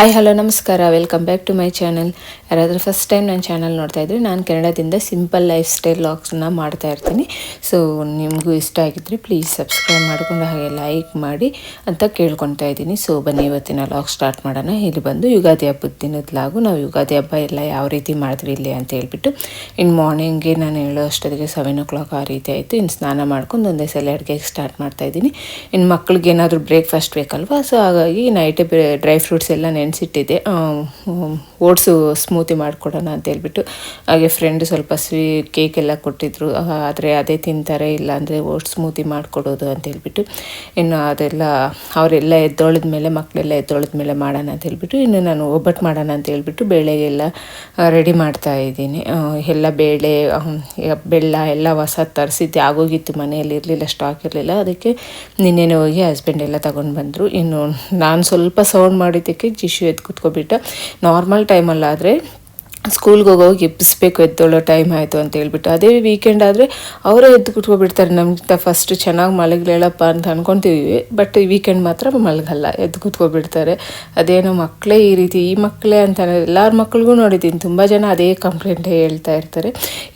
Hi hello ನಮಸ್ಕಾರ. Welcome back to my channel ಯಾರಾದರೂ first time ನನ್ನ ಚಾನಲ್ ನೋಡ್ತಾ ಇದ್ರೆ ನಾನು ಕನ್ನಡದಿಂದ ಸಿಂಪಲ್ ಲೈಫ್ ಸ್ಟೈಲ್ ಲಾಗ್ಸ್ನ ಮಾಡ್ತಾ ಇರ್ತೀನಿ. ಸೊ ನಿಮಗೂ ಇಷ್ಟ ಆಗಿದ್ದರೆ ಪ್ಲೀಸ್ ಸಬ್ಸ್ಕ್ರೈಬ್ ಮಾಡಿಕೊಂಡು ಹಾಗೆ ಲೈಕ್ ಮಾಡಿ ಅಂತ ಕೇಳ್ಕೊತಾ ಇದ್ದೀನಿ. ಸೊ ಬನ್ನಿ, ಇವತ್ತಿನ ಲಾಗ್ ಸ್ಟಾರ್ಟ್ ಮಾಡೋಣ. ಇಲ್ಲಿ ಬಂದು ಯುಗಾದಿ ಹಬ್ಬದ ದಿನದ ಲಾಗು. ನಾವು ಯುಗಾದಿ ಹಬ್ಬ ಎಲ್ಲ ಯಾವ ರೀತಿ ಮಾಡಿದ್ರಿ ಇಲ್ಲಿ ಅಂತ ಹೇಳ್ಬಿಟ್ಟು ಇನ್ನು ಮಾರ್ನಿಂಗ್ಗೆ ನಾನು ಹೇಳೋ ಅಷ್ಟೊತ್ತಿಗೆ ಸೆವೆನ್ ಓ ಕ್ಲಾಕ್ ಆ ರೀತಿ ಆಯಿತು. ಇನ್ನು ಸ್ನಾನ ಮಾಡ್ಕೊಂಡು ಒಂದೇ ಸಲ ಅಡುಗೆಗೆ ಸ್ಟಾರ್ಟ್ ಮಾಡ್ತಾ ಇದ್ದೀನಿ. ಇನ್ನು ಮಕ್ಳಿಗೆ ಏನಾದರೂ ಬ್ರೇಕ್ಫಾಸ್ಟ್ ಬೇಕಲ್ವಾ? ಸೊ ಹಾಗಾಗಿ ನೈಟೇ ಡ್ರೈ ಫ್ರೂಟ್ಸ್ ಎಲ್ಲ ನೆನೆಸಿಟ್ಟಿದ್ದೆ. ಓಟ್ಸು ಸ್ಮೂತಿ ಮಾಡಿಕೊಡೋಣ ಅಂತ ಹೇಳ್ಬಿಟ್ಟು. ಹಾಗೆ ಫ್ರೆಂಡ್ ಸ್ವಲ್ಪ ಸ್ವೀ ಕೇಕ್ ಎಲ್ಲ ಕೊಟ್ಟಿದ್ರು. ಆದರೆ ಅದೇ ತಿಂತಾರೆ ಇಲ್ಲ ಅಂದರೆ ಓಟ್ಸ್ ಸ್ಮೂತಿ ಮಾಡಿಕೊಡೋದು ಅಂತ ಹೇಳ್ಬಿಟ್ಟು. ಇನ್ನು ಅದೆಲ್ಲ ಅವರೆಲ್ಲ ಎದ್ದೊಳದ ಮೇಲೆ ಮಕ್ಕಳೆಲ್ಲ ಎದ್ದೊಳದ ಮೇಲೆ ಮಾಡೋಣ ಅಂತ ಹೇಳ್ಬಿಟ್ಟು. ಇನ್ನು ನಾನು ಒಬ್ಬಟ್ಟು ಮಾಡೋಣ ಅಂತ ಹೇಳ್ಬಿಟ್ಟು ಬೇಳೆಗೆಲ್ಲ ರೆಡಿ ಮಾಡ್ತಾ ಇದ್ದೀನಿ. ಎಲ್ಲ ಬೇಳೆ ಬೆಲ್ಲ ಎಲ್ಲ ಹೊಸ ತರಿಸಿದ್ದೆ. ಆಗೋಗಿತ್ತು, ಮನೆಯಲ್ಲಿ ಇರಲಿಲ್ಲ ಸ್ಟಾಕ್ ಇರಲಿಲ್ಲ. ಅದಕ್ಕೆ ನಿನ್ನೆನೆ ಹೋಗಿ ಹಸ್ಬೆಂಡ್ ಎಲ್ಲ ತಗೊಂಡು ಬಂದರು ಇನ್ನು ನಾನು ಸ್ವಲ್ಪ ಸೌಂಡ್ ಮಾಡಿದ್ದಕ್ಕೆ ಜಿಶು ಎದ್ದು ಕುತ್ಕೊಬಿಟ್ಟು ನಾರ್ಮಲ್ ಟೈಮಲ್ಲಾದರೆ ಸ್ಕೂಲ್ಗೆ ಹೋಗೋಗಿ ಎಬ್ಬಿಸ್ಬೇಕು, ಎದ್ದೊಳ್ಳೋ ಟೈಮ್ ಆಯಿತು ಅಂತ ಹೇಳ್ಬಿಟ್ಟು. ಅದೇ ವೀಕೆಂಡ್ ಆದರೆ ಅವರೇ ಎದ್ದು ಕುತ್ಕೊಬಿಡ್ತಾರೆ. ನಮ್ಗಿಂತ ಫಸ್ಟ್ ಚೆನ್ನಾಗಿ ಮಲಗಲೇಳಪ್ಪ ಅಂತ ಅಂದ್ಕೊತೀವಿ ಬಟ್ ವೀಕೆಂಡ್ ಮಾತ್ರ ಮಲಗಲ್ಲ. ಎದ್ದು ಕುತ್ಕೊಬಿಡ್ತಾರೆ. ಅದೇನೋ ಮಕ್ಕಳೇ ಈ ರೀತಿ, ಈ ಮಕ್ಕಳೇ ಅಂತ ಎಲ್ಲರ ಮಕ್ಳಿಗೂ ನೋಡಿದ್ದೀನಿ. ತುಂಬ ಜನ ಅದೇ ಕಂಪ್ಲೇಂಟೇ ಹೇಳ್ತಾ ಇರ್ತಾರೆ.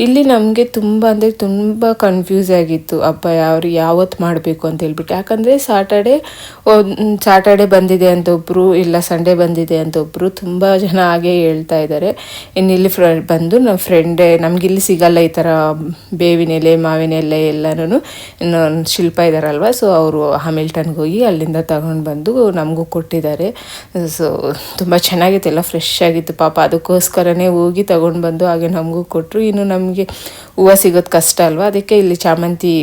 ಇಲ್ಲಿ ನಮಗೆ ತುಂಬ ಅಂದರೆ ತುಂಬ ಕನ್ಫ್ಯೂಸ್ ಆಗಿತ್ತು. ಅಪ್ಪ ಯಾರು ಯಾವತ್ತು ಮಾಡಬೇಕು ಅಂತ ಹೇಳ್ಬಿಟ್ಟು. ಯಾಕಂದರೆ ಸಾಟರ್ಡೆ ಸಾಟರ್ಡೆ ಬಂದಿದೆ ಅಂತ ಒಬ್ಬರು ಇಲ್ಲ ಸಂಡೇ ಬಂದಿದೆ ಅಂತ ಒಬ್ಬರು ತುಂಬ ಜನ ಹಾಗೆ ಹೇಳ್ತಾ ಇದ್ದಾರೆ. ಇನ್ನಿಲ್ಲಿ ಫ್ರ, ಬಂದು ನಮ್ಮ ಫ್ರೆಂಡೇ ಇಲ್ಲಿ ಸಿಗಲ್ಲ ಈ ಥರ ಬೇವಿನ ಎಲೆ ಮಾವಿನ ಎಲೆ ಎಲ್ಲನೂ ಇನ್ನು ಶಿಲ್ಪ ಇದ್ದಾರಲ್ವ ಸೊ ಅವರು ಹಮಿಲ್ಟನ್ಗೆ ಹೋಗಿ ಅಲ್ಲಿಂದ ತಗೊಂಡು ಬಂದು ನಮಗೂ ಕೊಟ್ಟಿದ್ದಾರೆ. ಸೊ ತುಂಬ ಚೆನ್ನಾಗಿತ್ತು, ಎಲ್ಲ ಫ್ರೆಶ್ ಆಗಿತ್ತು. ಪಾಪ ಅದಕ್ಕೋಸ್ಕರನೇ ಹೋಗಿ ತಗೊಂಡು ಬಂದು ಹಾಗೆ ನಮಗೂ ಕೊಟ್ಟರು ಇನ್ನು ನಮಗೆ ಹೂವು ಸಿಗೋದು ಕಷ್ಟ ಅಲ್ವಾ, ಅದಕ್ಕೆ ಇಲ್ಲಿ ಚಾಮಂತಿ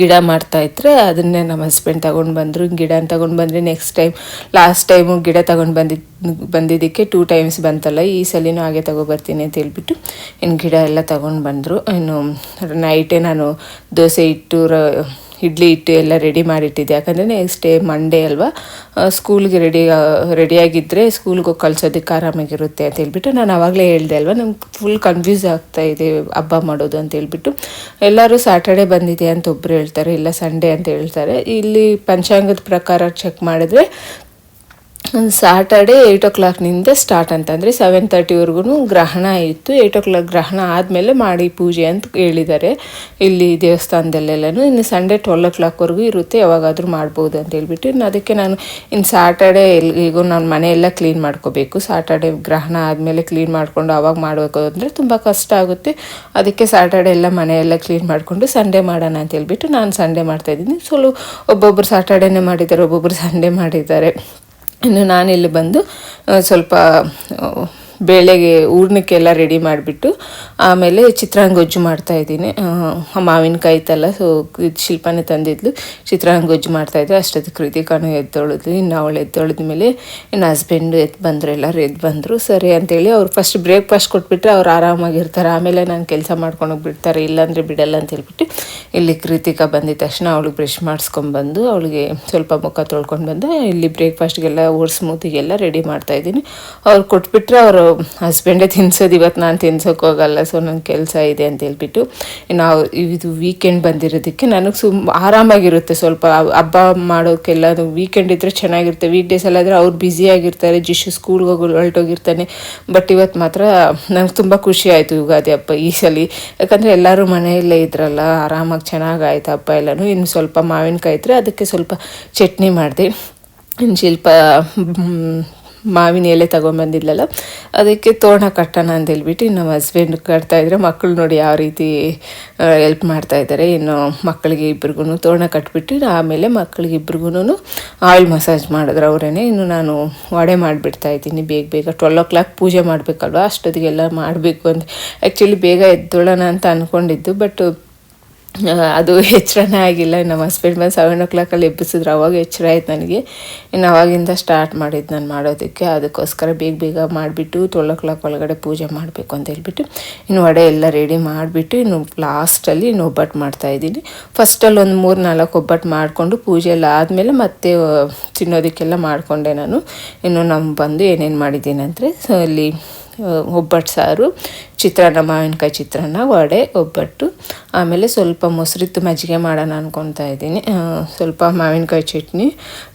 ಗಿಡ ಮಾಡ್ತಾಯಿದ್ರೆ ಅದನ್ನೇ ನಮ್ಮ ಹಸ್ಬೆಂಡ್ ತಗೊಂಡು ಬಂದರು. ಗಿಡ ತಗೊಂಡು ಬಂದರೆ ನೆಕ್ಸ್ಟ್ ಟೈಮ್ ಲಾಸ್ಟ್ ಟೈಮು ಗಿಡ ತಗೊಂಡು ಬಂದಿದ್ದು ಬಂದಿದ್ದಕ್ಕೆ ಟೂ ಟೈಮ್ಸ್ ಬಂತಲ್ಲ, ಈ ಸಲಿನೂ ಹಾಗೆ ತಗೊಬರ್ತೀನಿ ಅಂತ ಹೇಳ್ಬಿಟ್ಟು ಇನ್ನು ಗಿಡ ಎಲ್ಲ ತಗೊಂಡು ಬಂದರು. ಇನ್ನು ನೈಟೇ ನಾನು ದೋಸೆ ಇಟ್ಟು ಇಡ್ಲಿ, ಇಟ್ಟು ಎಲ್ಲ ರೆಡಿ ಮಾಡಿಟ್ಟಿದ್ದೆ. ಯಾಕಂದರೆ ನೆಕ್ಸ್ಟ್ ಡೇ ಮಂಡೇ ಅಲ್ವಾ ಸ್ಕೂಲ್ಗೆ ರೆಡಿ ರೆಡಿಯಾಗಿದ್ದರೆ ಸ್ಕೂಲ್ಗೆ ಹೋಗಿ ಕಳ್ಸೋದಕ್ಕೆ ಆರಾಮಾಗಿರುತ್ತೆ ಅಂತ ಹೇಳ್ಬಿಟ್ಟು ನಾನು ಆವಾಗಲೇ ಹೇಳಿದೆ ಅಲ್ವಾ ನಮ್ಗೆ ಫುಲ್ ಕನ್ಫ್ಯೂಸ್ ಆಗ್ತಾ ಇದೆ ಹಬ್ಬ ಮಾಡೋದು ಅಂತ ಹೇಳ್ಬಿಟ್ಟು. ಎಲ್ಲರೂ ಸ್ಯಾಟರ್ಡೆ ಬಂದಿದೆ ಅಂತ ಒಬ್ಬರು ಹೇಳ್ತಾರೆ, ಇಲ್ಲ ಸಂಡೇ ಅಂತ ಹೇಳ್ತಾರೆ. ಇಲ್ಲಿ ಪಂಚಾಂಗದ ಪ್ರಕಾರ ಚೆಕ್ ಮಾಡಿದ್ರೆ ಸ್ಯಾಟರ್ಡೇ ಏಯ್ಟ್ ಓ ಕ್ಲಾಕ್ನಿಂದ ಸ್ಟಾರ್ಟ್ ಅಂತಂದರೆ ಸೆವೆನ್ ತರ್ಟಿವರೆಗೂ ಗ್ರಹಣ ಇತ್ತು. ಏಯ್ಟ್ ಓ ಕ್ಲಾಕ್ ಗ್ರಹಣ ಆದಮೇಲೆ ಮಾಡಿ ಪೂಜೆ ಅಂತ ಹೇಳಿದ್ದಾರೆ. ಇಲ್ಲಿ ದೇವಸ್ಥಾನದಲ್ಲೆಲ್ಲನೂ ಇನ್ನು ಸಂಡೇ ಟ್ವೆಲ್ ಓ ಕ್ಲಾಕ್ವರೆಗೂ ಇರುತ್ತೆ. ಯಾವಾಗಾದರೂ ಮಾಡ್ಬೋದು ಅಂತ ಹೇಳ್ಬಿಟ್ಟು ಇನ್ನು ಅದಕ್ಕೆ ನಾನು ಇನ್ನು ಸ್ಯಾಟರ್ಡೇ ಎಲ್ಲಿಗೂ ನಾನು ಮನೆಯೆಲ್ಲ ಕ್ಲೀನ್ ಮಾಡ್ಕೋಬೇಕು. ಸ್ಯಾಟರ್ಡೇ ಗ್ರಹಣ ಆದಮೇಲೆ ಕ್ಲೀನ್ ಮಾಡಿಕೊಂಡು ಆವಾಗ ಮಾಡಬೇಕು ಅಂದರೆ ತುಂಬ ಕಷ್ಟ ಆಗುತ್ತೆ. ಅದಕ್ಕೆ ಸ್ಯಾಟರ್ಡೇ ಎಲ್ಲ ಮನೆಯೆಲ್ಲ ಕ್ಲೀನ್ ಮಾಡಿಕೊಂಡು ಸಂಡೇ ಮಾಡೋಣ ಅಂತ ಹೇಳ್ಬಿಟ್ಟು ನಾನು ಸಂಡೇ ಮಾಡ್ತಾಯಿದ್ದೀನಿ ಸ್ವಲ್ಪ ಒಬ್ಬೊಬ್ಬರು ಸ್ಯಾಟರ್ಡೇನೇ ಮಾಡಿದ್ದಾರೆ ಒಬ್ಬೊಬ್ಬರು ಸಂಡೇ ಮಾಡಿದ್ದಾರೆ. ಇನ್ನು ನಾನಿಲ್ಲಿ ಬಂದು ಸ್ವಲ್ಪ ಬೇಳೆಗೆ ಹೂರ್ಣಕ್ಕೆಲ್ಲ ರೆಡಿ ಮಾಡಿಬಿಟ್ಟು ಆಮೇಲೆ ಚಿತ್ರಾಂಗೊಜ್ಜು ಮಾಡ್ತಾಯಿದ್ದೀನಿ ಮಾವಿನಕಾಯಿ ತಲ್ಲ ಸೊ ಶಿಲ್ಪನೇ ತಂದಿದ್ಲು. ಚಿತ್ರಾಂಗೊಜ್ಜು ಮಾಡ್ತಾಯಿದ್ದೆ ಅಷ್ಟೊತ್ತು ಕೃತಿಕಾನು ಎದ್ದೊಳಿದ್ಲು. ಇನ್ನು ಅವಳು ಎದ್ದೊಳಿದ ಮೇಲೆ ಇನ್ನು ಹಸ್ಬೆಂಡು ಎದ್ದು ಬಂದರು, ಎಲ್ಲರೂ ಎದ್ದು ಬಂದರು. ಸರಿ ಅಂತೇಳಿ ಅವ್ರು ಫಸ್ಟ್ ಬ್ರೇಕ್ಫಾಸ್ಟ್ ಕೊಟ್ಬಿಟ್ರೆ ಅವ್ರು ಆರಾಮಾಗಿರ್ತಾರೆ. ಆಮೇಲೆ ನಾನು ಕೆಲಸ ಮಾಡ್ಕೊಂಡು ಬಿಡ್ತಾರೆ ಇಲ್ಲಾಂದರೆ ಬಿಡಲ್ಲ ಅಂತ ಹೇಳ್ಬಿಟ್ಟು ಇಲ್ಲಿ ಕೃತಿಕ ಬಂದಿದ ತಕ್ಷಣ ಅವಳಿಗೆ ಬ್ರಷ್ ಮಾಡಿಸ್ಕೊಂಡ್ಬಂದು ಅವಳಿಗೆ ಸ್ವಲ್ಪ ಮುಖ ತೊಳ್ಕೊಂಡು ಬಂದು ಇಲ್ಲಿ ಬ್ರೇಕ್ಫಾಸ್ಟ್ಗೆಲ್ಲ ಓಟ್ಸ್ ಸ್ಮೂತಿಗೆಲ್ಲ ರೆಡಿ ಮಾಡ್ತಾಯಿದ್ದೀನಿ ಅವ್ರು ಕೊಟ್ಬಿಟ್ರೆ ಅವರು ಹಸ್ಬೆಂಡೇ ತಿನ್ಸೋದು, ಇವತ್ತು ನಾನು ತಿನ್ಸೋಕೆ ಹೋಗಲ್ಲ ಸೊ ನನ್ನ ಕೆಲಸ ಇದೆ ಅಂತ ಹೇಳ್ಬಿಟ್ಟು, ನಾವು ಇದು ವೀಕೆಂಡ್ ಬಂದಿರೋದಕ್ಕೆ ನನಗೆ ಸುಮ್ ಆರಾಮಾಗಿರುತ್ತೆ ಸ್ವಲ್ಪ. ಹಬ್ಬ ಮಾಡೋಕ್ಕೆಲ್ಲ ವೀಕೆಂಡ್ ಇದ್ದರೆ ಚೆನ್ನಾಗಿರುತ್ತೆ. ವೀಕ್ ಡೇಸಲ್ಲಾದರೆ ಅವ್ರು ಬ್ಯುಸಿಯಾಗಿರ್ತಾರೆ ಜಿಶು ಸ್ಕೂಲ್ಗೆ ಹೋಗಿ, ಹೊರಟೋಗಿರ್ತಾನೆ. ಬಟ್ ಇವತ್ತು ಮಾತ್ರ ನಂಗೆ ತುಂಬ ಖುಷಿ ಆಯಿತು ಯುಗಾದಿ ಹಬ್ಬ ಈ ಸಲ. ಯಾಕಂದರೆ ಎಲ್ಲರೂ ಮನೆಯಲ್ಲೇ ಇದ್ರಲ್ಲ, ಆರಾಮಾಗಿ ಚೆನ್ನಾಗಾಯ್ತು ಹಬ್ಬ ಎಲ್ಲನೂ. ಇನ್ನು ಸ್ವಲ್ಪ ಮಾವಿನಕಾಯಿ ಇದ್ದರೆ ಅದಕ್ಕೆ ಸ್ವಲ್ಪ ಚಟ್ನಿ ಮಾಡಿದೆ. ಇನ್ನು ಶಿಲ್ಪ ಮಾವಿನ ಎಲೆ ತೊಗೊಂಬಂದಿದ್ಲಲ್ಲ ಅದಕ್ಕೆ ತೋರಣ ಕಟ್ಟೋಣ ಅಂತ ಹೇಳ್ಬಿಟ್ಟು ನಮ್ಮ ಹಸ್ಬೆಂಡ್ ಕಟ್ತಾಯಿದ್ರೆ ಮಕ್ಕಳು ನೋಡಿ ಯಾವ ರೀತಿ ಎಲ್ಪ್ ಮಾಡ್ತಾಯಿದ್ದಾರೆ ಇನ್ನು ಮಕ್ಕಳಿಗೆ ಇಬ್ರಿಗೂ ತೋರಣ ಕಟ್ಬಿಟ್ಟು ಆಮೇಲೆ ಮಕ್ಕಳಿಗೆ ಇಬ್ರಿಗೂ ಆಯಿಲ್ ಮಸಾಜ್ ಮಾಡಿದ್ರೆ ಅವರೇ ಇನ್ನು ನಾನು ವಡೆ ಮಾಡಿಬಿಡ್ತಾ ಇದ್ದೀನಿ ಬೇಗ ಬೇಗ. ಟ್ವೆಲ್ ಓ ಕ್ಲಾಕ್ ಪೂಜೆ ಮಾಡಬೇಕಲ್ವ? ಅಷ್ಟೊತ್ತಿಗೆಲ್ಲ ಮಾಡಬೇಕು ಅಂತ ಆ್ಯಕ್ಚುಲಿ ಬೇಗ ಎದ್ದೋಳೋಣ ಅಂತ ಅಂದ್ಕೊಂಡಿದ್ದು ಬಟ್ ಅದು ಎಚ್ಚರನೇ ಆಗಿಲ್ಲ. ನಮ್ಮ ಹಸ್ಬೆಂಡ್ ಬಂದು ಸೆವೆನ್ ಓ ಕ್ಲಾಕಲ್ಲಿ ಎಬ್ಬಿಸಿದ್ರು. ಅವಾಗ ಎಚ್ಚರ ಆಯ್ತು ನನಗೆ. ಇನ್ನು ಅವಾಗಿಂದ ಸ್ಟಾರ್ಟ್ ಮಾಡಿದ್ದು ನಾನು ಮಾಡೋದಕ್ಕೆ. ಅದಕ್ಕೋಸ್ಕರ ಬೇಗ ಬೇಗ ಮಾಡಿಬಿಟ್ಟು ಟ್ವೆಲ್ ಓ ಕ್ಲಾಕ್ ಒಳಗಡೆ ಪೂಜೆ ಮಾಡಬೇಕು ಅಂತ ಹೇಳ್ಬಿಟ್ಟು ಇನ್ನು ವಡೆ ಎಲ್ಲ ರೆಡಿ ಮಾಡಿಬಿಟ್ಟು ಇನ್ನು ಲಾಸ್ಟಲ್ಲಿ ಇನ್ನು ಒಬ್ಬಟ್ಟು ಮಾಡ್ತಾಯಿದ್ದೀನಿ ಫಸ್ಟಲ್ಲಿ ಒಂದು ಮೂರು ನಾಲ್ಕು ಒಬ್ಬಟ್ಟು ಮಾಡಿಕೊಂಡು ಪೂಜೆ ಎಲ್ಲ ಆದಮೇಲೆ ಮತ್ತೆ ತಿನ್ನೋದಕ್ಕೆಲ್ಲ ಮಾಡಿಕೊಂಡೆ ನಾನು. ಇನ್ನು ನಮ್ಮ ಬಂದು ಏನೇನು ಮಾಡಿದ್ದೀನಿ ಅಂದರೆ ಸೊ ಅಲ್ಲಿ ಒಬ್ಬಟ್ಟು ಸಾರು ಚಿತ್ರಾನ್ನ ಮಾವಿನಕಾಯಿ ಚಿತ್ರಾನ್ನ ವಡೆ ಒಬ್ಬಟ್ಟು. ಆಮೇಲೆ ಸ್ವಲ್ಪ ಮೊಸರಿತ್ತು ಮಜ್ಜಿಗೆ ಮಾಡೋಣ ಅನ್ಕೊತಾ ಇದ್ದೀನಿ. ಸ್ವಲ್ಪ ಮಾವಿನಕಾಯಿ ಚಟ್ನಿ.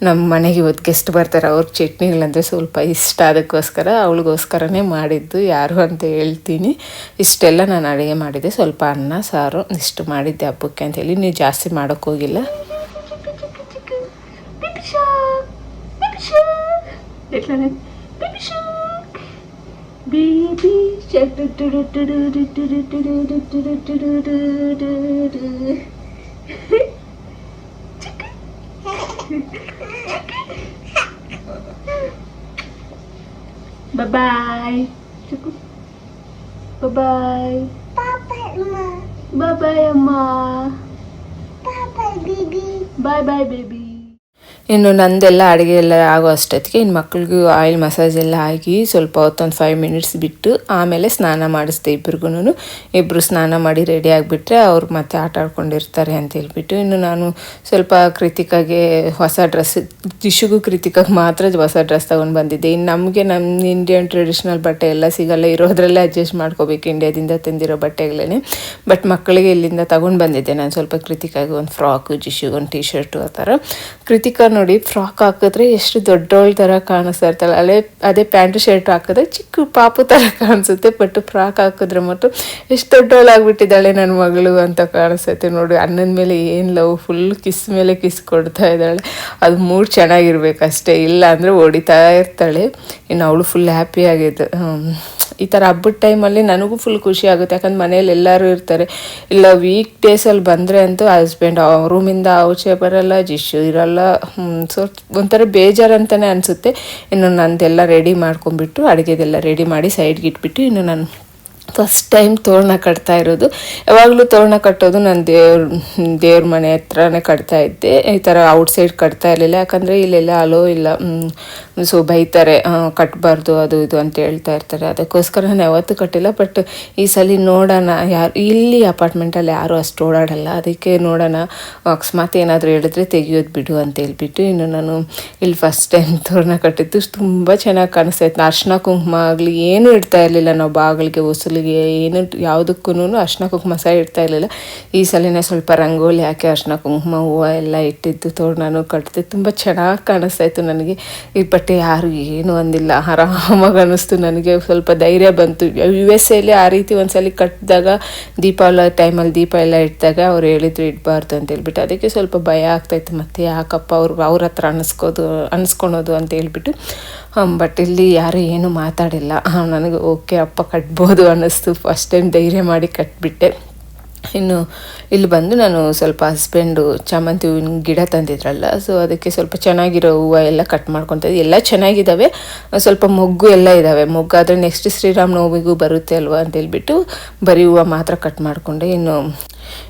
ನಮ್ಮ ಮನೆಗೆ ಇವತ್ತು ಗೆಸ್ಟ್ ಬರ್ತಾರೆ ಅವ್ರಿಗೆ ಚಟ್ನಿಗಳಂದರೆ ಸ್ವಲ್ಪ ಇಷ್ಟ ಅದಕ್ಕೋಸ್ಕರ ಅವಳಿಗೋಸ್ಕರನೇ ಮಾಡಿದ್ದು ಯಾರು ಅಂತ ಹೇಳ್ತೀನಿ. ಇಷ್ಟೆಲ್ಲ ನಾನು ಅಡುಗೆ ಮಾಡಿದ್ದೆ ಸ್ವಲ್ಪ ಅನ್ನ ಸಾರು ಇಷ್ಟು ಮಾಡಿದ್ದೆ ಹಬ್ಬಕ್ಕೆ ಅಂತೇಳಿ ನೀವು ಜಾಸ್ತಿ ಮಾಡೋಕ್ಕೋಗಿಲ್ಲ shark, Baby shark. Bye bye. Cukup. Bye bye. Bye Ma. Bye bye, Ma. Bye bye, baby. Bye bye, baby. ಇನ್ನು ನಂದೆಲ್ಲ ಅಡುಗೆ ಎಲ್ಲ ಆಗೋ ಅಷ್ಟೊತ್ತಿಗೆ ಇನ್ನು ಮಕ್ಳಿಗೂ ಆಯಿಲ್ ಮಸಾಜ್ ಎಲ್ಲ ಹಾಕಿ ಸ್ವಲ್ಪ ಹೊತ್ತೊಂದು ಫೈವ್ ಮಿನಿಟ್ಸ್ ಬಿಟ್ಟು ಆಮೇಲೆ ಸ್ನಾನ ಮಾಡಿಸ್ದೆ ಇಬ್ರಿಗೂ ಇಬ್ಬರು ಸ್ನಾನ ಮಾಡಿ ರೆಡಿ ಆಗಿಬಿಟ್ರೆ ಅವ್ರು ಮತ್ತೆ ಆಟ ಆಡ್ಕೊಂಡಿರ್ತಾರೆ ಅಂತ ಹೇಳ್ಬಿಟ್ಟು ಇನ್ನು ನಾನು ಸ್ವಲ್ಪ ಕೃತಿಕಾಗೆ ಹೊಸ ಡ್ರೆಸ್ ದಿಶುಗೂ ಕೃತಿಕಾಗೆ ಮಾತ್ರ ಹೊಸ ಡ್ರೆಸ್ ತೊಗೊಂಡು ಬಂದಿದ್ದೆ. ಇನ್ನು ನಮಗೆ ನಮ್ಮ ಇಂಡಿಯನ್ ಟ್ರೆಡಿಷ್ನಲ್ ಬಟ್ಟೆ ಎಲ್ಲ ಸಿಗಲ್ಲ, ಇರೋದ್ರಲ್ಲೇ ಅಡ್ಜಸ್ಟ್ ಮಾಡ್ಕೋಬೇಕು ಇಂಡಿಯಾದಿಂದ ತಂದಿರೋ ಬಟ್ಟೆಗಳೇ ಬಟ್ ಮಕ್ಕಳಿಗೆ ಇಲ್ಲಿಂದ ತಗೊಂಡು ಬಂದಿದ್ದೆ ನಾನು ಸ್ವಲ್ಪ ಕೃತಿಕಾಗಿ ಒಂದು ಫ್ರಾಕು ಜಿಶುಗೆ ಒಂದು ಟಿ ಶರ್ಟು ಆ ಥರ. ಕೃತಿಕಾ ನೋಡಿ ಫ್ರಾಕ್ ಹಾಕಿದ್ರೆ ಎಷ್ಟು ದೊಡ್ಡವಳ ಥರ ಕಾಣಿಸ್ತಾ ಇರ್ತಾಳೆ ಅಲ್ಲೇ, ಅದೇ ಪ್ಯಾಂಟ್ ಶರ್ಟ್ ಹಾಕಿದ್ರೆ ಚಿಕ್ಕ ಪಾಪು ಥರ ಕಾಣಿಸುತ್ತೆ ಬಟ್ ಫ್ರಾಕ್ ಹಾಕಿದ್ರೆ ಮತ್ತು ಎಷ್ಟು ದೊಡ್ಡವಳಾಗ್ಬಿಟ್ಟಿದ್ದಾಳೆ ನನ್ನ ಮಗಳು ಅಂತ ಕಾಣಿಸುತ್ತೆ ನೋಡಿ. ಅಣ್ಣನ ಮೇಲೆ ಏನು ಲವ್ ಫುಲ್ ಕಿಸ್ ಮೇಲೆ ಕಿಸ್ ಕೊಡ್ತಾ ಇದ್ದಾಳೆ. ಅದು ಮೂಡ್ ಚೆನ್ನಾಗಿರ್ಬೇಕು ಅಷ್ಟೇ ಇಲ್ಲ ಅಂದರೆ ಹೊಡಿತಾ ಇರ್ತಾಳೆ. ಇನ್ನು ಅವಳು ಫುಲ್ ಹ್ಯಾಪಿ ಆಗಿದ್ದು ಈ ಥರ ಹಬ್ಬದ ಟೈಮಲ್ಲಿ ನನಗೂ ಫುಲ್ ಖುಷಿ ಆಗುತ್ತೆ. ಯಾಕಂದ್ರೆ ಮನೇಲಿ ಎಲ್ಲರೂ ಇರ್ತಾರೆ. ಇಲ್ಲ ವೀಕ್ ಡೇಸಲ್ಲಿ ಬಂದರೆ ಅಂತೂ ಹಸ್ಬೆಂಡ್ ರೂಮಿಂದ ಔಚೆ ಬರಲ್ಲ ಜಿಶು ಇರಲ್ಲ. ಸೊ ಒಂಥರ ಬೇಜಾರು ಅಂತಲೇ ಅನಿಸುತ್ತೆ. ಇನ್ನು ನಂದೆಲ್ಲ ರೆಡಿ ಮಾಡ್ಕೊಂಡ್ಬಿಟ್ಟು ಅಡುಗೆದೆಲ್ಲ ರೆಡಿ ಮಾಡಿ ಸೈಡ್ಗೆ ಇಟ್ಬಿಟ್ಟು ಇನ್ನು ನಾನು ಫಸ್ಟ್ ಟೈಮ್ ತೋರಣ ಕಟ್ತಾ ಇರೋದು. ಯಾವಾಗಲೂ ತೋರಣ ಕಟ್ಟೋದು ನಾನು ದೇವ್ರ ದೇವ್ರ ಮನೆ ಹತ್ರನೇ ಕಟ್ತಾ ಇದ್ದೆ. ಈ ಥರ ಔಟ್ಸೈಡ್ ಕಟ್ತಾ ಇರಲಿಲ್ಲ. ಯಾಕಂದರೆ ಇಲ್ಲೆಲ್ಲ ಅಲೋ ಇಲ್ಲ. ಸೊ ಬೈತಾರೆ ಕಟ್ಟಬಾರ್ದು ಅದು ಇದು ಅಂತ ಹೇಳ್ತಾ ಇರ್ತಾರೆ. ಅದಕ್ಕೋಸ್ಕರ ನಾನು ಯಾವತ್ತೂ ಕಟ್ಟಿಲ್ಲ. ಬಟ್ ಈ ಸಲ ನೋಡೋಣ, ಯಾರು, ಇಲ್ಲಿ ಅಪಾರ್ಟ್ಮೆಂಟಲ್ಲಿ ಯಾರೂ ಅಷ್ಟು ಓಡಾಡಲ್ಲ. ಅದಕ್ಕೆ ನೋಡೋಣ. ಅಕಸ್ಮಾತ್ ಏನಾದರೂ ಹೇಳಿದ್ರೆ ತೆಗಿಯೋದು ಬಿಡು ಅಂತ ಹೇಳ್ಬಿಟ್ಟು ಇನ್ನು ನಾನು ಇಲ್ಲಿ ಫಸ್ಟ್ ಟೈಮ್ ತೋರಣ ಕಟ್ಟಿದ್ದು. ತುಂಬ ಚೆನ್ನಾಗಿ ಕಾಣಿಸ್ತಾ ಇತ್ತು. ಅರ್ಶಿನ ಕುಂಕುಮ ಆಗಲಿ, ಏನೂ ಇಡ್ತಾ ಇರಲಿಲ್ಲ. ನಾವು ಬಾಗಿಲಿಗೆ ಹೊಸಲಿಗೆ ಏನು ಯಾವುದಕ್ಕೂ ಅರ್ಶಿನ ಕುಂಕುಮ ಸಹ ಇಡ್ತಾ ಇರಲಿಲ್ಲ. ಈ ಸಲಿನ ಸ್ವಲ್ಪ ರಂಗೋಲಿ ಹಾಕಿ ಅರ್ಶಿನ ಕುಂಕುಮ ಹೂವು ಎಲ್ಲ ಇಟ್ಟಿದ್ದು ತೋರಣನೂ ಕಟ್ಟಿದೆ ತುಂಬ ಚೆನ್ನಾಗಿ ಕಾಣಿಸ್ತಾ ಇತ್ತು ನನಗೆ. ಈ ಬಟ್ಟೆ ಯಾರು ಏನು ಅಂದಿಲ್ಲ. ಆರಾಮಾಗಿ ಅನ್ನಿಸ್ತು ನನಗೆ. ಸ್ವಲ್ಪ ಧೈರ್ಯ ಬಂತು. ಯು ಎಸ್ ಎಲ್ಲಿ ಆ ರೀತಿ ಒಂದ್ಸಲಿ ಕಟ್ಟಿದಾಗ, ದೀಪಾವಳಿ ಟೈಮಲ್ಲಿ ದೀಪ ಎಲ್ಲ ಇಟ್ಟಾಗ ಅವ್ರು ಹೇಳಿದ್ರು, ಇಡಬಾರ್ದು ಅಂತ ಹೇಳ್ಬಿಟ್ಟು. ಅದಕ್ಕೆ ಸ್ವಲ್ಪ ಭಯ ಆಗ್ತಾಯಿತ್ತು. ಮತ್ತೆ ಯಾಕಪ್ಪ ಅವ್ರು ಅವ್ರ ಹತ್ರ ಅನ್ನಿಸ್ಕೋದು, ಅನ್ನಿಸ್ಕೊಳೋದು ಅಂತ ಹೇಳ್ಬಿಟ್ಟು. ಬಟ್ ಇಲ್ಲಿ ಯಾರು ಏನು ಮಾತಾಡಿಲ್ಲ. ನನಗೆ ಓಕೆ, ಅಪ್ಪ ಕಟ್ಬೋದು ಅನ್ನಿಸ್ತು ಫಸ್ಟ್ ಟೈಮ್ ಧೈರ್ಯ ಮಾಡಿ ಕಟ್ಬಿಟ್ಟೆ. ಇನ್ನು ಇಲ್ಲಿ ಬಂದು ನಾನು ಸ್ವಲ್ಪ ಹಸ್ಬೆಂಡು ಚಾಮಂತಿ ಹೂವಿನ ಗಿಡ ತಂದಿದ್ರಲ್ಲ ಸೊ ಅದಕ್ಕೆ ಸ್ವಲ್ಪ ಚೆನ್ನಾಗಿರೋ ಹೂವು ಎಲ್ಲ ಕಟ್ ಮಾಡ್ಕೊತಾ ಎಲ್ಲ ಚೆನ್ನಾಗಿದ್ದಾವೆ ಸ್ವಲ್ಪ ಮೊಗ್ಗು ಎಲ್ಲ ಇದ್ದಾವೆ ಮೊಗ್ಗಾದರೆ ನೆಕ್ಸ್ಟ್ ಶ್ರೀರಾಮನವಮಿಗೂ ಬರುತ್ತೆ ಅಲ್ವಾ ಅಂತ ಹೇಳ್ಬಿಟ್ಟು ಬರೀ ಹೂವು ಮಾತ್ರ ಕಟ್ ಮಾಡಿಕೊಂಡೆ. ಇನ್ನು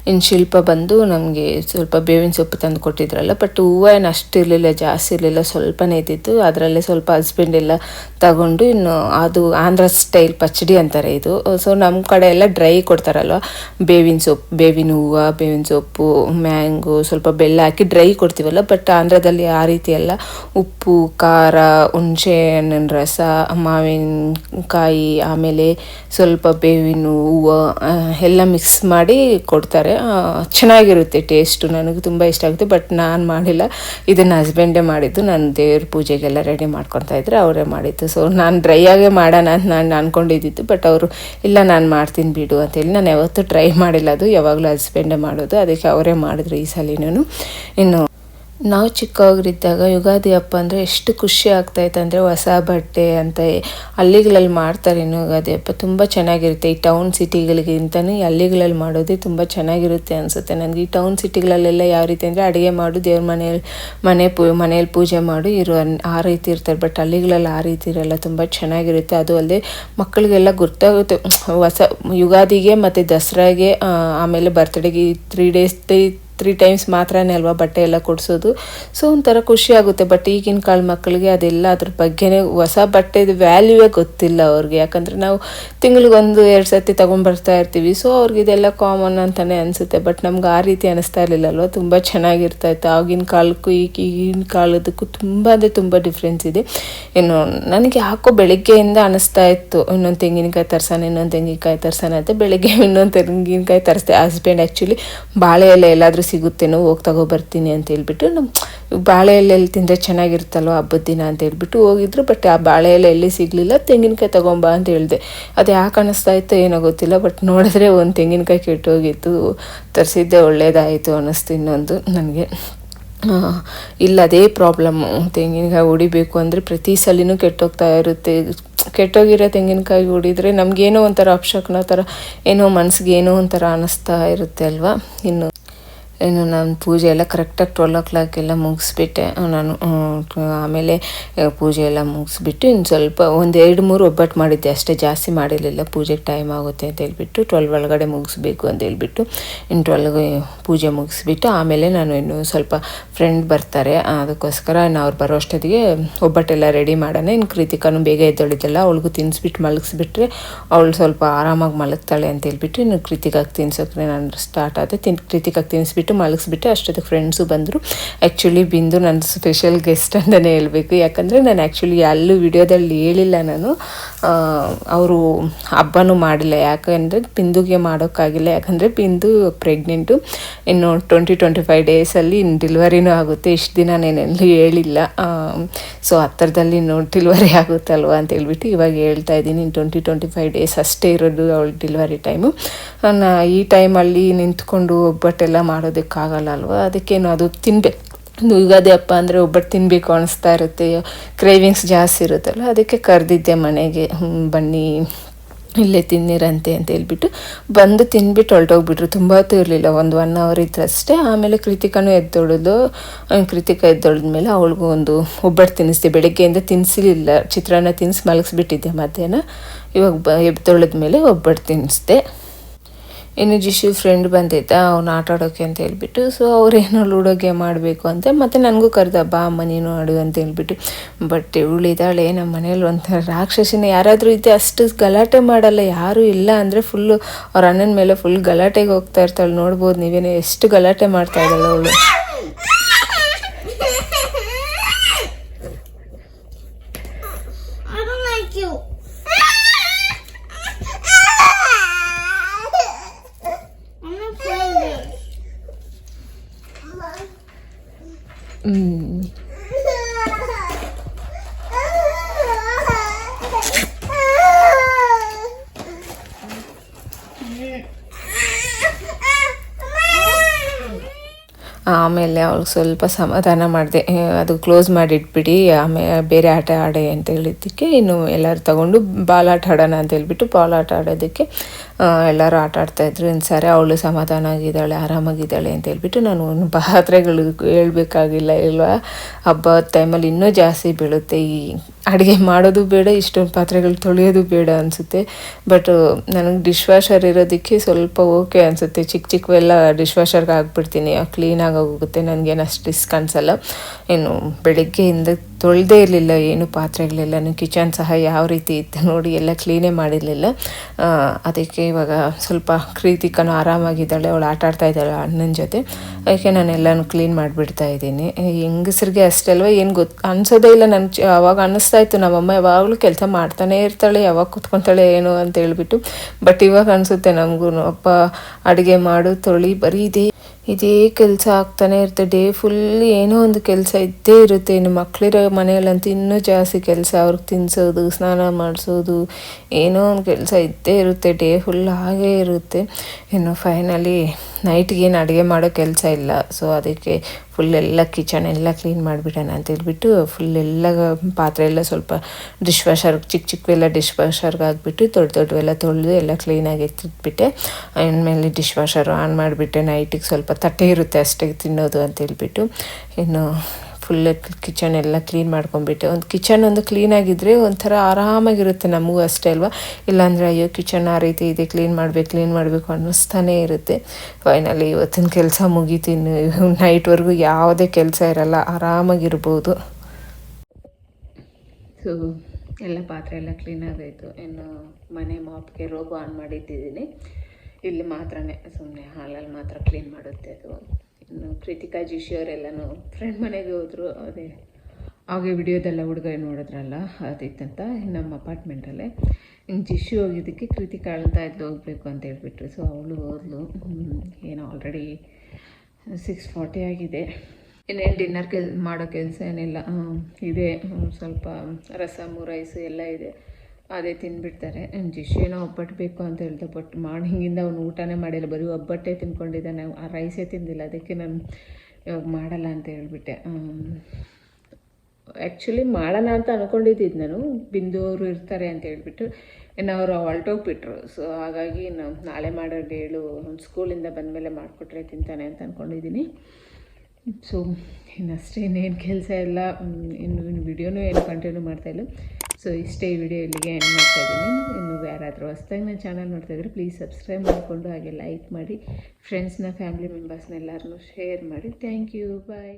ಇನ್ನು ಶಿಲ್ಪ ಬಂದು ನಮಗೆ ಸ್ವಲ್ಪ ಬೇವಿನ ಸೊಪ್ಪು ತಂದು ಕೊಟ್ಟಿದ್ರಲ್ಲ ಬಟ್ ಹೂವು ಏನು ಅಷ್ಟು ಇರಲಿಲ್ಲ, ಜಾಸ್ತಿ ಇರಲಿಲ್ಲ, ಸ್ವಲ್ಪನೇ ಇದ್ದಿತ್ತು. ಅದರಲ್ಲೇ ಸ್ವಲ್ಪ ಹಸ್ಬೆಂಡ್ ಎಲ್ಲ ತಗೊಂಡು ಇನ್ನು ಅದು ಆಂಧ್ರ ಸ್ಟೈಲ್ ಪಚ್ಚಡಿ ಅಂತಾರೆ ಇದು. ಸೊ ನಮ್ಮ ಕಡೆ ಎಲ್ಲ ಡ್ರೈ ಕೊಡ್ತಾರಲ್ವ, ಬೇವಿನ ಸೊಪ್ಪು, ಬೇವಿನ ಹೂವು. ಬೇವಿನ ಸೊಪ್ಪು, ಮ್ಯಾಂಗೋ ಸ್ವಲ್ಪ ಬೆಲ್ಲ ಹಾಕಿ ಡ್ರೈ ಕೊಡ್ತೀವಲ್ಲ ಬಟ್ ಆಂಧ್ರದಲ್ಲಿ ಆ ರೀತಿ ಎಲ್ಲ ಉಪ್ಪು, ಖಾರ, ಹುಣಸೆ, ಹಣ್ಣಿನ ರಸ, ಮಾವಿನಕಾಯಿ, ಆಮೇಲೆ ಸ್ವಲ್ಪ ಬೇವಿನ ಹೂವು ಎಲ್ಲ ಮಿಕ್ಸ್ ಮಾಡಿ ಕೊಡ್ತಾರೆ. ಚೆನ್ನಾಗಿರುತ್ತೆ ಟೇಸ್ಟು ನನಗೆ ತುಂಬ ಇಷ್ಟ ಆಗುತ್ತೆ ಬಟ್ ನಾನು ಮಾಡಿಲ್ಲ. ಇದನ್ನು ಹಸ್ಬೆಂಡೇ ಮಾಡಿದ್ದು, ನಾನು ದೇವ್ರ ಪೂಜೆಗೆಲ್ಲ ರೆಡಿ ಮಾಡ್ಕೊತಾ ಇದ್ರೆ, ಅವರೇ ಮಾಡಿದ್ದು. ಸೊ ನಾನು ಡ್ರೈ ಆಗೇ ಮಾಡೋಣ ಅಂತ ನಾನು ಅಂದ್ಕೊಂಡಿದ್ದು ಬಟ್ ಅವರು, ಇಲ್ಲ, ನಾನು ಮಾಡ್ತೀನಿ ಬಿಡು ಅಂತೇಳಿ ನಾನು ಯಾವತ್ತೂ ಟ್ರೈ ಮಾಡಿಲ್ಲ, ಅದು ಯಾವಾಗಲೂ ಹಸ್ಬೆಂಡೇ ಮಾಡೋದು. ಅದಕ್ಕೆ ಅವರೇ ಮಾಡಿದ್ರು ಈ ಸಲಿನೂ ಇನ್ನು ನಾವು ಚಿಕ್ಕವರಿದ್ದಾಗ ಯುಗಾದಿ ಹಬ್ಬ ಅಂದರೆ ಎಷ್ಟು ಖುಷಿ ಆಗ್ತಾಯಿತ್ತು ಅಂದರೆ ಹೊಸ ಬಟ್ಟೆ ಅಂತ. ಹಳ್ಳಿಗಳಲ್ಲಿ ಮಾಡ್ತಾರೆ ಇನ್ನು ಯುಗಾದಿ ಹಬ್ಬ. ತುಂಬ ಚೆನ್ನಾಗಿರುತ್ತೆ. ಈ ಟೌನ್ ಸಿಟಿಗಳಿಗಿಂತನೂ ಈ ಹಳ್ಳಿಗಳಲ್ಲಿ ಮಾಡೋದೇ ತುಂಬ ಚೆನ್ನಾಗಿರುತ್ತೆ ಅನಿಸುತ್ತೆ ನನಗೆ. ಈ ಟೌನ್ ಸಿಟಿಗಳಲ್ಲೆಲ್ಲ ಯಾವ ರೀತಿ ಅಂದರೆ ಅಡುಗೆ ಮಾಡು, ದೇವ್ರ ಮನೆಯಲ್ಲಿ ಮನೆ ಪೂ ಮನೆಯಲ್ಲಿ ಪೂಜೆ ಮಾಡು, ಇರೋ ಆ ರೀತಿ ಇರ್ತಾರೆ. ಬಟ್ ಹಳ್ಳಿಗಳಲ್ಲಿ ಆ ರೀತಿ ಇರಲ್ಲ. ತುಂಬ ಚೆನ್ನಾಗಿರುತ್ತೆ. ಅದು ಅಲ್ಲದೆ ಮಕ್ಕಳಿಗೆಲ್ಲ ಗೊತ್ತಾಗುತ್ತೆ. ಹೊಸ, ಯುಗಾದಿಗೆ ಮತ್ತು ದಸರಾಗೆ ಆಮೇಲೆ ಬರ್ತ್ಡೇಗೆ ತ್ರೀ ಡೇಸ್ ತ್ರೀ ಟೈಮ್ಸ್ ಮಾತ್ರನೇ ಅಲ್ವಾ ಬಟ್ಟೆ ಎಲ್ಲ ಕೊಡಿಸೋದು. ಸೊ ಒಂಥರ ಖುಷಿ ಆಗುತ್ತೆ. ಬಟ್ ಈಗಿನ ಕಾಲ ಮಕ್ಕಳಿಗೆ ಅದೆಲ್ಲ ಅದ್ರ ಬಗ್ಗೆನೇ ಹೊಸ ಬಟ್ಟೆದು ವ್ಯಾಲ್ಯೂವೇ ಗೊತ್ತಿಲ್ಲ ಅವ್ರಿಗೆ. ಯಾಕಂದರೆ ನಾವು ತಿಂಗಳಿಗೆ ಒಂದು ಎರಡು ಸರ್ತಿ ತೊಗೊಂಡ್ಬರ್ತಾ ಇರ್ತೀವಿ. ಸೊ ಅವ್ರಿಗೆ ಇದೆಲ್ಲ ಕಾಮನ್ ಅಂತಲೇ ಅನಿಸುತ್ತೆ. ಬಟ್ ನಮ್ಗೆ ಆ ರೀತಿ ಅನಿಸ್ತಾ ಇರಲಿಲ್ಲ ಅಲ್ವಾ? ತುಂಬ ಚೆನ್ನಾಗಿರ್ತಾ ಇತ್ತು. ಆಗಿನ ಕಾಲಕ್ಕೂ ಈಗ ಈಗಿನ ಕಾಲದಕ್ಕೂ ತುಂಬ ಅಂದರೆ ತುಂಬ ಡಿಫ್ರೆನ್ಸ್ ಇದೆ. ಏನು ನನಗೆ ಯಾಕೋ ಬೆಳಗ್ಗೆಯಿಂದ ಅನಿಸ್ತಾ ಇತ್ತು. ಇನ್ನೊಂದು ತೆಂಗಿನಕಾಯಿ ತರ್ಸಾನೆ ಇನ್ನೊಂದು ತೆಂಗಿನಕಾಯಿ ತರ್ಸಾನೆ ಅಂತ ಬೆಳಗ್ಗೆ ಇನ್ನೊಂದು ತೆಂಗಿನಕಾಯಿ ತರಿಸ್ದೆ. ಹಸ್ಬೆಂಡ್ ಆ್ಯಕ್ಚುಲಿ ಬಾಳೆ ಎಲೆ ಎಲ್ಲಾದರೂ ಸಿಗುತ್ತೇನೋ ಹೋಗಿ ತಗೊಬರ್ತೀನಿ ಅಂತ ಹೇಳ್ಬಿಟ್ಟು ನಮ್ಮ ಬಾಳೆ ಎಲೆಯಲ್ಲಿ ತಿಂದರೆ ಚೆನ್ನಾಗಿರುತ್ತಲ್ವ ಹಬ್ಬದ ದಿನ ಅಂತ ಹೇಳ್ಬಿಟ್ಟು ಹೋಗಿದ್ರು. ಬಟ್ ಆ ಬಾಳೆ ಎಲೆ ಎಲ್ಲಿ ಸಿಗಲಿಲ್ಲ, ತೆಂಗಿನಕಾಯಿ ತಗೊಂಬ ಅಂತ ಹೇಳಿದೆ. ಅದು ಯಾಕೆ ಅನ್ನಿಸ್ತಾ ಇತ್ತು ಏನೋ ಗೊತ್ತಿಲ್ಲ ಬಟ್ ನೋಡಿದ್ರೆ ಒಂದು ತೆಂಗಿನಕಾಯಿ ಕೆಟ್ಟೋಗಿತ್ತು. ತರಿಸಿದ್ದೆ ಒಳ್ಳೇದಾಯಿತು ಅನ್ನಿಸ್ತು ಇನ್ನೊಂದು ನನಗೆ. ಇಲ್ಲ, ಅದೇ ಪ್ರಾಬ್ಲಮ್ಮು ತೆಂಗಿನಕಾಯಿ ಹೊಡಿಬೇಕು ಅಂದರೆ ಪ್ರತಿ ಸಲಿನೂ ಕೆಟ್ಟೋಗ್ತಾ ಇರುತ್ತೆ. ಕೆಟ್ಟೋಗಿರೋ ತೆಂಗಿನಕಾಯಿ ಹೊಡಿದ್ರೆ ನಮಗೇನೋ ಒಂಥರ ಅಪ್ಶಕ್ನ ಥರ, ಏನೋ ಮನಸ್ಸಿಗೆ ಏನೋ ಒಂಥರ ಅನ್ನಿಸ್ತಾ ಇರುತ್ತೆ ಅಲ್ವಾ? ಇನ್ನು ಇನ್ನು ನಾನು ಪೂಜೆ ಎಲ್ಲ ಕರೆಕ್ಟಾಗಿ ಟ್ವೆಲ್ ಓ ಕ್ಲಾಕೆಲ್ಲ ಮುಗಿಸ್ಬಿಟ್ಟೆ. ನಾನು ಆಮೇಲೆ ಪೂಜೆ ಎಲ್ಲ ಮುಗಿಸ್ಬಿಟ್ಟು ಇನ್ನು ಸ್ವಲ್ಪ ಒಂದು ಎರಡು ಮೂರು ಒಬ್ಬಟ್ಟು ಮಾಡಿದ್ದೆ. ಅಷ್ಟೇ ಜಾಸ್ತಿ ಮಾಡಿರಲಿಲ್ಲ. ಪೂಜೆಗೆ ಟೈಮ್ ಆಗುತ್ತೆ ಅಂತ ಹೇಳ್ಬಿಟ್ಟು ಟ್ವೆಲ್ ಒಳಗಡೆ ಮುಗಿಸ್ಬೇಕು ಅಂತ ಹೇಳ್ಬಿಟ್ಟು ಇನ್ನು ಟ್ವೆಲ್ಗೆ ಪೂಜೆ ಮುಗಿಸ್ಬಿಟ್ಟು ಆಮೇಲೆ ನಾನು ಇನ್ನು ಸ್ವಲ್ಪ ಫ್ರೆಂಡ್ ಬರ್ತಾರೆ. ಅದಕ್ಕೋಸ್ಕರ ನಾನು ಅವ್ರು ಬರೋ ಅಷ್ಟೊತ್ತಿಗೆ ಒಬ್ಬಟ್ಟೆಲ್ಲ ರೆಡಿ ಮಾಡೋಣ. ಇನ್ನು ಕೃತಿಕಾನು ಬೇಗ ಎದ್ದೊಳಿದ್ದಲ್ಲ ಅವಳಿಗೂ ತಿನ್ನಿಸ್ಬಿಟ್ಟು ಮಲಗಿಸ್ಬಿಟ್ರೆ ಅವಳು ಸ್ವಲ್ಪ ಆರಾಮಾಗಿ ಮಲಗ್ತಾಳೆ ಅಂತ ಹೇಳ್ಬಿಟ್ಟು ಇನ್ನು ಕೃತಿಕಾಗಿ ತಿನ್ಸೋಕೆ ನಾನು ಸ್ಟಾರ್ಟ್ ಆದೆ. ತಿನ್, ಕೃತಿಕಾಗಿ ತಿನ್ನಿಸ್ಬಿಟ್ಟು ಮಲಗಿಸ್ಬಿಟ್ಟು ಅಷ್ಟೊತ್ತಿಗೆ ಫ್ರೆಂಡ್ಸು ಬಂದರು. ಆ್ಯಕ್ಚುಲಿ ಬಿಂದು ನನ್ನ ಸ್ಪೆಷಲ್ ಗೆಸ್ಟ್ ಅಂತಲೇ ಹೇಳಬೇಕು. ಯಾಕಂದರೆ ನಾನು ಆ್ಯಕ್ಚುಲಿ ಎಲ್ಲೂ ವಿಡಿಯೋದಲ್ಲಿ ಹೇಳಿಲ್ಲ ನಾನು. ಅವರು ಹಬ್ಬನೂ ಮಾಡಿಲ್ಲ. ಯಾಕಂದರೆ ಬಿಂದುಗೆ ಮಾಡೋಕ್ಕಾಗಿಲ್ಲ. ಯಾಕಂದರೆ ಬಿಂದು ಪ್ರೆಗ್ನೆಂಟು ಇನ್ನು ಟ್ವೆಂಟಿ ಟ್ವೆಂಟಿ ಫೈವ್ ಡೇಸಲ್ಲಿ ಇನ್ನು ಡಿಲ್ವರಿನೂ ಆಗುತ್ತೆ. ಇಷ್ಟು ದಿನ ನಾನೆಲ್ಲೂ ಹೇಳಿಲ್ಲ. ಸೊ ಹತ್ತಿರದಲ್ಲಿ ಇನ್ನು ಡಿಲ್ವರಿ ಆಗುತ್ತಲ್ವ ಅಂತ ಹೇಳ್ಬಿಟ್ಟು ಇವಾಗ ಹೇಳ್ತಾ ಇದ್ದೀನಿ. ಇನ್ನು ಟ್ವೆಂಟಿ ಟ್ವೆಂಟಿ ಫೈವ್ ಡೇಸ್ ಅಷ್ಟೇ ಇರೋದು ಅವಳು ಡಿಲ್ವರಿ ಟೈಮು ನಾನು ಈ ಟೈಮಲ್ಲಿ ನಿಂತ್ಕೊಂಡು ಒಬ್ಬಟ್ಟೆಲ್ಲ ಮಾಡೋದಕ್ಕಾಗಲ್ಲ ಅಲ್ವಾ ಅದಕ್ಕೇನು ಅದು ತಿನ್ಬೇಕು ಯುಗಾದಿ ಹಬ್ಬ ಅಂದರೆ ಒಬ್ಬಟ್ಟು ತಿನ್ಬೇಕು ಅನಿಸ್ತಾ ಇರುತ್ತೆ, ಕ್ರೇವಿಂಗ್ಸ್ ಜಾಸ್ತಿ ಇರುತ್ತಲ್ಲ, ಅದಕ್ಕೆ ಕರೆದಿದ್ದೆ ಮನೆಗೆ ಬನ್ನಿ, ಇಲ್ಲೇ ತಿನ್ನಿರಂತೆ ಅಂತ ಹೇಳ್ಬಿಟ್ಟು ಬಂದು ತಿನ್ಬಿಟ್ಟು ಹೊರಟೋಗ್ಬಿಟ್ರು. ತುಂಬ ಹೊತ್ತು ಇರಲಿಲ್ಲ, ಒಂದು ಒನ್ ಅವರ್ ಇತ್ತು ಅಷ್ಟೇ. ಆಮೇಲೆ ಕೃತಿಕನೂ ಎದ್ದೊಳದು ಕೃತಿಕ ಎದ್ದೊಳದ್ಮೇಲೆ ಅವಳಿಗೂ ಒಂದು ಒಬ್ಬಟ್ಟು ತಿನ್ನಿಸ್ದೆ, ಬೆಳಗ್ಗೆಯಿಂದ ತಿನ್ನಿಸಲಿಲ್ಲ ಚಿತ್ರಾನ್ನ ತಿನ್ನಿಸಿ ಮಲಗಿಸ್ಬಿಟ್ಟಿದ್ದೆ ಮಧ್ಯಾಹ್ನ. ಇವಾಗ ಬ, ಎದ್ದೊಳದ್ಮೇಲೆ ಒಬ್ಬಟ್ಟು ತಿನ್ನಿಸ್ದೆ. ಇನ್ನು ಜಿಶು ಫ್ರೆಂಡ್ ಬಂದಿದ್ದ, ಅವ್ನು ಆಟ ಆಡೋಕೆ ಅಂತ ಹೇಳ್ಬಿಟ್ಟು ಸೊ ಅವ್ರೇನೋ ಲೂಡೋ ಗೇಮ್ ಆಡಬೇಕು ಅಂತ ಮತ್ತು ನನಗೂ ಕರೆದ, ಬಾ ಅಮ್ಮ, ನೀನು ಆಡು ಅಂತ ಹೇಳ್ಬಿಟ್ಟು. ಬಟ್ ಉಳಿದಾಳೆ ನಮ್ಮ ಮನೇಲಿ ಒಂಥರ ರಾಕ್ಷಸಿನ, ಯಾರಾದರೂ ಇದ್ದೆ ಅಷ್ಟು ಗಲಾಟೆ ಮಾಡಲ್ಲ, ಯಾರೂ ಇಲ್ಲ ಅಂದರೆ ಫುಲ್ಲು ಅವ್ರ ಅಣ್ಣನ ಮೇಲೆ ಫುಲ್ ಗಲಾಟೆಗೆ ಹೋಗ್ತಾ ಇರ್ತಾಳೆ. ನೋಡ್ಬೋದು ನೀವೇನೋ ಎಷ್ಟು ಗಲಾಟೆ ಮಾಡ್ತಾ ಇದ್ದಾಳೆ ಅವಳು. Mm. ಆಮೇಲೆ ಅವ್ಳಿಗೆ ಸ್ವಲ್ಪ ಸಮಾಧಾನ ಮಾಡಿದೆ ಅದು ಕ್ಲೋಸ್ ಮಾಡಿ ಇಟ್ಬಿಡಿ ಆಮೇಲೆ ಬೇರೆ ಆಟ ಆಡೆ ಅಂತ ಹೇಳಿದ್ದಕ್ಕೆ ಇನ್ನು ಎಲ್ಲರೂ ತಗೊಂಡು ಬಾಲ್ ಆಟ ಆಡೋಣ ಅಂತ ಹೇಳ್ಬಿಟ್ಟು ಬಾಲ್ ಆಟ ಆಡೋದಕ್ಕೆ ಎಲ್ಲರೂ ಆಟ ಆಡ್ತಾಯಿದ್ರು ಇನ್ನು ಸರಿ, ಅವಳು ಸಮಾಧಾನ ಆಗಿದ್ದಾಳೆ, ಆರಾಮಾಗಿದ್ದಾಳೆ ಅಂತ ಹೇಳ್ಬಿಟ್ಟು ನಾನು ಒಂದು ಪಾತ್ರೆಗಳು ಹೇಳ್ಬೇಕಾಗಿಲ್ಲ, ಇಲ್ವಾ? ಹಬ್ಬದ ಟೈಮಲ್ಲಿ ಇನ್ನೂ ಜಾಸ್ತಿ ಬೀಳುತ್ತೆ ಈ ಅಡುಗೆ ಮಾಡೋದು ಬೇಡ, ಇಷ್ಟೊಂದು ಪಾತ್ರೆಗಳು ತೊಳೆಯೋದು ಬೇಡ ಅನಿಸುತ್ತೆ. ಬಟ್ ನನಗೆ ಡಿಶ್ ವಾಷರ್ ಇರೋದಕ್ಕೆ ಸ್ವಲ್ಪ ಓಕೆ ಅನಿಸುತ್ತೆ. ಚಿಕ್ಕ ಚಿಕ್ಕವೆಲ್ಲ ಡಿಶ್ ವಾಷರ್ಗೆ ಹಾಕ್ಬಿಡ್ತೀನಿ. ಕ್ಲೀನಾಗಿ ಹೋಗುತ್ತೆ. ನನಗೇನು ಅಷ್ಟು ರಿಸ್ಕ್ ಅನಿಸಲ್ಲ ಏನು ಬೆಳಗ್ಗೆಯಿಂದ ತೊಳೆದೇ ಇರಲಿಲ್ಲ, ಏನು ಪಾತ್ರೆಗಳೆಲ್ಲನೂ ಕಿಚನ್ ಸಹ ಯಾವ ರೀತಿ ಇತ್ತು ನೋಡಿ ಎಲ್ಲ ಕ್ಲೀನೇ ಮಾಡಿರಲಿಲ್ಲ. ಅದಕ್ಕೆ ಇವಾಗ ಸ್ವಲ್ಪ ಕ್ರೀತಿಕನೂ ಆರಾಮಾಗಿದ್ದಾಳೆ, ಅವಳು ಆಟ ಆಡ್ತಾ ಇದ್ದಾಳೆ ಅಣ್ಣನ ಜೊತೆ. ಅದಕ್ಕೆ ನಾನು ಎಲ್ಲನೂ ಕ್ಲೀನ್ ಮಾಡಿಬಿಡ್ತಾ ಇದ್ದೀನಿ. ಹೆಂಗಸ್ರಿಗೆ ಅಷ್ಟೇ ಅಲ್ವಾ, ಏನು ಗೊತ್ತು ಅನ್ಸೋದೇ ಇಲ್ಲ ನನ್ನ ಚ, ಅವಾಗ ಅನ್ನಿಸ್ತಾ ಇತ್ತು, ನಮ್ಮಮ್ಮ ಯಾವಾಗಲೂ ಕೆಲಸ ಮಾಡ್ತಾನೆ ಇರ್ತಾಳೆ, ಯಾವಾಗ ಕೂತ್ಕೊತಾಳೆ ಏನು ಅಂತ ಹೇಳ್ಬಿಟ್ಟು. ಬಟ್ ಇವಾಗ ಅನಿಸುತ್ತೆ ನಮಗೂ ಅಪ್ಪ, ಅಡುಗೆ ಮಾಡು, ತೊಳಿ, ಬರೀ ಇದೇ ಇದೇ ಕೆಲಸ ಆಗ್ತಾನೆ ಇರುತ್ತೆ. ಡೇ ಫುಲ್ ಏನೋ ಒಂದು ಕೆಲಸ ಇದ್ದೇ ಇರುತ್ತೆ. ಇನ್ನು ಮಕ್ಕಳಿರೋ ಮನೆಯಲ್ಲಂತೂ ಇನ್ನೂ ಜಾಸ್ತಿ ಕೆಲಸ. ಅವ್ರಿಗೆ ತಿನ್ನಿಸೋದು ಸ್ನಾನ ಮಾಡಿಸೋದು, ಏನೋ ಒಂದು ಕೆಲಸ ಇದ್ದೇ ಇರುತ್ತೆ. ಡೇ ಫುಲ್ ಹಾಗೇ ಇರುತ್ತೆ. ಇನ್ನು ಫೈನಲಿ ನೈಟ್ಗೆ ಏನು ಅಡುಗೆ ಮಾಡೋ ಕೆಲಸ ಇಲ್ಲ. ಸೊ ಅದಕ್ಕೆ ಫುಲ್ ಎಲ್ಲ ಕಿಚನ್ ಎಲ್ಲ ಕ್ಲೀನ್ ಮಾಡಿಬಿಡೋಣ ಅಂತ ಹೇಳ್ಬಿಟ್ಟು ಫುಲ್ ಎಲ್ಲ ಪಾತ್ರೆ ಎಲ್ಲ ಸ್ವಲ್ಪ ಡಿಶ್ ವಾಷರ್ ಚಿಕ್ಕ ಚಿಕ್ಕವೆಲ್ಲ ಡಿಶ್ ವಾಷರ್ಗೆ ಹಾಕ್ಬಿಟ್ಟು ದೊಡ್ಡ ದೊಡ್ಡವೆಲ್ಲ ತೊಳೆದು ಎಲ್ಲ ಕ್ಲೀನಾಗಿ ಎತ್ತಿಟ್ಬಿಟ್ಟೆ ಆಮೇಲೆ ಡಿಶ್ ವಾಷರ್ ಆನ್ ಮಾಡಿಬಿಟ್ಟೆ ನೈಟಿಗೆ ಸ್ವಲ್ಪ ತಟ್ಟೆ ಇರುತ್ತೆ ಅಷ್ಟೇ ತಿನ್ನೋದು ಅಂತ ಹೇಳ್ಬಿಟ್ಟು. ಇನ್ನು ಫುಲ್ ಕಿಚನ್ ಎಲ್ಲ ಕ್ಲೀನ್ ಮಾಡ್ಕೊಂಡ್ಬಿಟ್ಟೆ. ಒಂದು ಕಿಚನ್ ಒಂದು ಕ್ಲೀನಾಗಿದ್ದರೆ ಒಂಥರ ಆರಾಮಾಗಿರುತ್ತೆ ನಮಗೂ ಅಷ್ಟೇ ಅಲ್ವಾ? ಇಲ್ಲಾಂದರೆ ಅಯ್ಯೋ ಕಿಚನ್ ಆ ರೀತಿ ಇದೆ ಕ್ಲೀನ್ ಮಾಡಬೇಕು ಕ್ಲೀನ್ ಮಾಡಬೇಕು ಅನ್ನಿಸ್ತಾನೇ ಇರುತ್ತೆ. ಫೈನಲಿ ಇವತ್ತಿನ ಕೆಲಸ ಮುಗೀತೀನಿ ನೈಟ್ವರೆಗೂ ಯಾವುದೇ ಕೆಲಸ ಇರಲ್ಲ, ಆರಾಮಾಗಿರ್ಬೋದು. ಸೊ ಎಲ್ಲ ಪಾತ್ರೆ ಎಲ್ಲ ಕ್ಲೀನ್ ಆಗೋಯ್ತು. ಇನ್ನು ಮನೆ ಮಾಪ್ಗೆ ರೋಬೋ ಆನ್ ಮಾಡಿಟ್ಟಿದ್ದೀನಿ. ಇಲ್ಲಿ ಮಾತ್ರನೇ ಸುಮ್ಮನೆ ಹಾಲಲ್ಲಿ ಮಾತ್ರ ಕ್ಲೀನ್ ಮಾಡುತ್ತೆ ಅದು. ಕೃತಿಕಾ ಜೋಶಿ ಅವರೆಲ್ಲನೂ ಫ್ರೆಂಡ್ ಮನೆಗೆ ಹೋದರು, ಅದೇ. ಹಾಗೆ ವಿಡಿಯೋದೆಲ್ಲ ಹುಡುಗ ನೋಡಿದ್ರಲ್ಲ, ಅದಿತ್ತಂತ ನಮ್ಮ ಅಪಾರ್ಟ್ಮೆಂಟಲ್ಲೇ ಹಿಂಗೆ ಜಿಶು ಹೋಗಿದ್ದಕ್ಕೆ ಕೃತಿಕಾ ಅಳ್ತಾ ಇದ್ದು ಹೋಗಬೇಕು ಅಂತ ಹೇಳ್ಬಿಟ್ರು. ಸೊ ಅವಳು ಹೋದ್ಲು. ಏನು ಆಲ್ರೆಡಿ ಸಿಕ್ಸ್ ಫಾರ್ಟಿ ಆಗಿದೆ. ಇನ್ನೇನು ಡಿನ್ನರ್ ಕೆಲ್ ಮಾಡೋ ಕೆಲಸ ಏನಿಲ್ಲ. ಇದೆ. ಸ್ವಲ್ಪ ರಸಮು ರೈಸು ಎಲ್ಲ ಇದೆ. ಅದೇ ತಿಂದ್ಬಿಡ್ತಾರೆ ಜಿಶ್ ಏನೋ ಒಬ್ಬಟ್ಟು ಬೇಕು ಅಂತ ಹೇಳ್ದೆ ಬಟ್ ಮಾರ್ನಿಂಗಿಂದ ಅವನು ಊಟನೇ ಮಾಡಿಲ್ಲ. ಬರೀ ಒಬ್ಬಟ್ಟೇ ತಿಂದ್ಕೊಂಡಿದ್ದಾನೆ ಆ ರೈಸೇ ತಿಂದಿಲ್ಲ. ಅದಕ್ಕೆ ನಾನು ಇವಾಗ ಮಾಡಲ್ಲ ಅಂತ ಹೇಳ್ಬಿಟ್ಟೆ. ಆ್ಯಕ್ಚುಲಿ ಮಾಡೋಣ ಅಂತ ಅಂದ್ಕೊಂಡಿದ್ದಿದ್ದು ನಾನು. ಬಿಂದು ಅವರು ಇರ್ತಾರೆ ಅಂತ ಹೇಳ್ಬಿಟ್ಟು. ಇನ್ನು ಅವರು ಹೊಲ್ಟೋಗ್ಬಿಟ್ರು. ಸೊ ಹಾಗಾಗಿ ನಾವು ನಾಳೆ ಮಾಡೋ ಡೇಳು ಸ್ಕೂಲಿಂದ ಬಂದಮೇಲೆ ಮಾಡಿಕೊಟ್ರೆ ತಿಂತಾನೆ ಅಂತ ಅಂದ್ಕೊಂಡಿದ್ದೀನಿ ಸೊ ಇನ್ನಷ್ಟೇ ಇನ್ನೇನು ಕೆಲಸ ಇಲ್ಲ. ಇನ್ನು ಇನ್ನು ವಿಡಿಯೋನೂ ಏನು ಕಂಟಿನ್ಯೂ ಮಾಡ್ತಾಯಿಲ್ಲ ಸೊ ಇಷ್ಟೇ ವಿಡಿಯೋ ಇಲ್ಲಿಗೆ ಎಂಡ್ ಮಾಡ್ತಾ ಇದ್ದೀನಿ. ಇನ್ನು ಯಾರಾದರೂ ಹೊಸ್ದಾಗಿ ನನ್ನ ಚಾನಲ್ ನೋಡ್ತಾ ಇದ್ರೆ ಪ್ಲೀಸ್ ಸಬ್ಸ್ಕ್ರೈಬ್ ಮಾಡಿಕೊಂಡು ಹಾಗೆ ಲೈಕ್ ಮಾಡಿ ಫ್ರೆಂಡ್ಸ್ನ ಫ್ಯಾಮಿಲಿ ಮೆಂಬರ್ಸ್ನ ಎಲ್ಲರನ್ನೂ ಶೇರ್ ಮಾಡಿ. Thank you bye